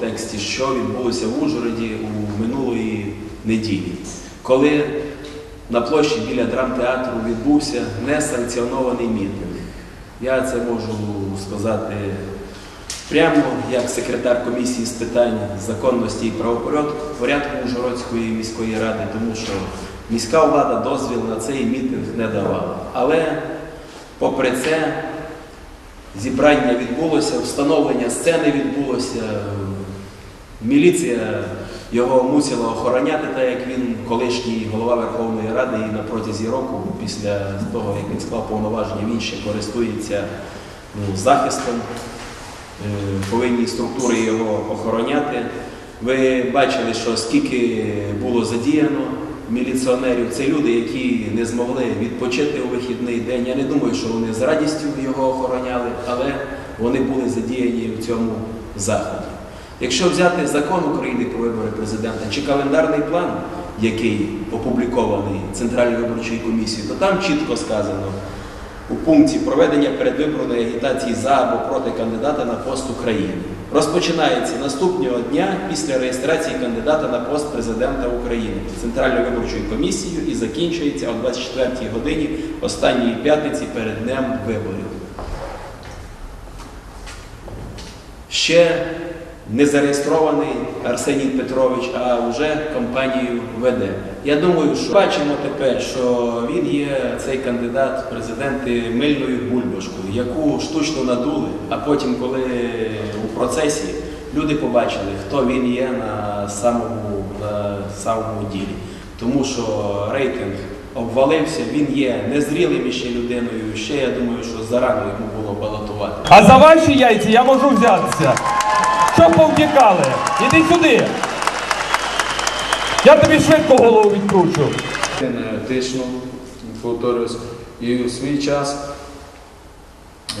контексті, що відбулося в Ужгороді у минулої неділі, коли на площі біля драмтеатру відбувся несанкціонований мітинг. Я це можу сказати прямо як секретар комісії з питань законності і правопорядку Ужгородської міської ради, тому що міська влада дозвіл на цей мітинг не давала. Але попри це зібрання відбулося, встановлення сцени відбулося. Міліція його мусила охороняти, так як він колишній голова Верховної Ради і на протязі року, після того, як він склав повноваження, він ще користується ну, захистом. Е, Повинні структури його охороняти. Ви бачили, що скільки було задіяно міліціонерів. Це люди, які не змогли відпочити у вихідний день. Я не думаю, що вони з радістю його охороняли, але вони були задіяні в цьому заході. Якщо взяти закон України про вибори президента чи календарний план, який опублікований Центральною виборчою комісією, то там чітко сказано у пункті проведення передвиборної агітації за або проти кандидата на пост України. Розпочинається наступного дня після реєстрації кандидата на пост президента України Центральною виборчою комісією і закінчується о 24-й годині останньої п'ятниці перед днем виборів. Ще не зареєстрований Арсеній Петрович, а вже компанію веде. Я думаю, що бачимо тепер, що він є цей кандидат в президенти мильною бульбашкою, яку штучно надули, а потім, коли у процесі люди побачили, хто він є на самому, на самому ділі. Тому що рейтинг обвалився, він є незрілим іще людиною. Ще я думаю, що зарано йому було балотувати. А за ваші яйця я можу взятися. Що повтікали? Іди сюди. Я тобі швидко голову відкручу. енергетично, повторюсь, і у свій час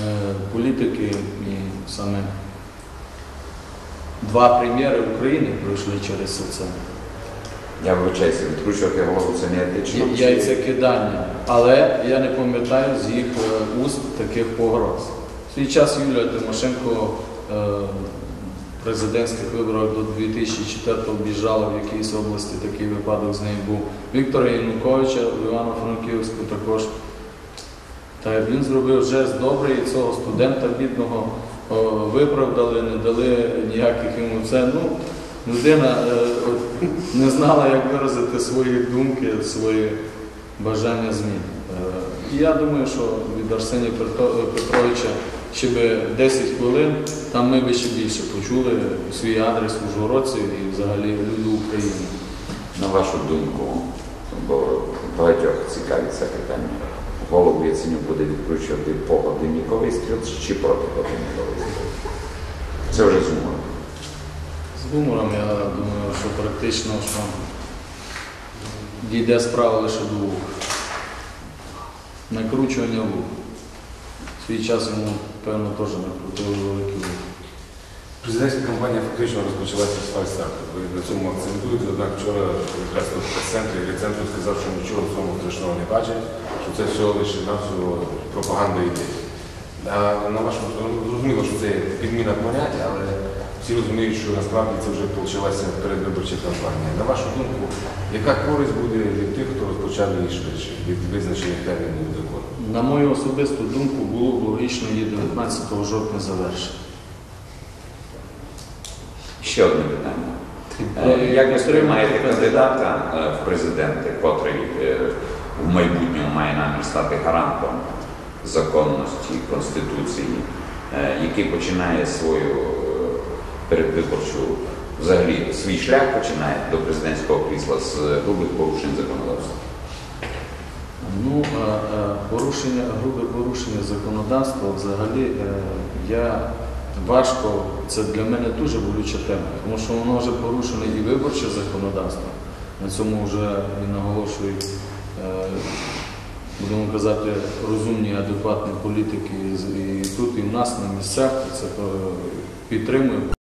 е, політики і саме два прем'єри України пройшли через це. Я вибачаюся, відкручувати голову це не етично. Я- Яйцекидання. Але я не пам'ятаю з їх е, уст таких погроз. В свій час Юлія Тимошенко е, президентських виборах до 2004-го об'їжджала в якійсь області, такий випадок з нею був. Віктора Януковича в Івано-Франківську також. Та він зробив жест добрий, і цього студента бідного виправдали, не дали ніяких йому це. Ну, людина е, не знала, як виразити свої думки, свої бажання змін. Е, я думаю, що від Арсенія Петровича ще би 10 хвилин, там ми би ще більше почули свій адрес ужгородців і взагалі люди України. На вашу думку, бо багатьох цікавить це питання. Голову Яценюк буде відкручувати по годинниковій стрілці чи проти годинникової стрілці? Це вже зумовно. З гумором я думаю, що практично що дійде справа лише до вух. Накручування вух. Свій час йому, певно, теж накрутили великий рух. Президентська кампанія фактично розпочалася з фальстарту. Ви на цьому акцентуєте, однак вчора якраз в прес-центрі рецентр сказав, що нічого в цьому страшного не бачить, що це всього лише навсього пропаганда ідеї. На вашому зрозуміло, що це підміна понять, але всі розуміють, що насправді це вже почалася передвиборча кампанія. На вашу думку, яка користь буде від тих, хто розпочав її швидше, від визначених термінів закону? На мою особисту думку, було б логічно її 19 жовтня завершити. Ще одне питання. Е, Як ви сприймаєте кандидата е, в президенти, котрий е, в майбутньому має намір стати гарантом законності Конституції, який починає свою передвиборчу, взагалі свій шлях починає до президентського крісла з грубих порушень законодавства? Ну, порушення, грубе порушення законодавства взагалі е, я важко, це для мене дуже болюча тема, тому що воно вже порушене і виборче законодавство. На цьому вже і наголошують, е, будемо казати, розумні, адекватні політики і тут, і в нас на місцях це е, підтримуємо.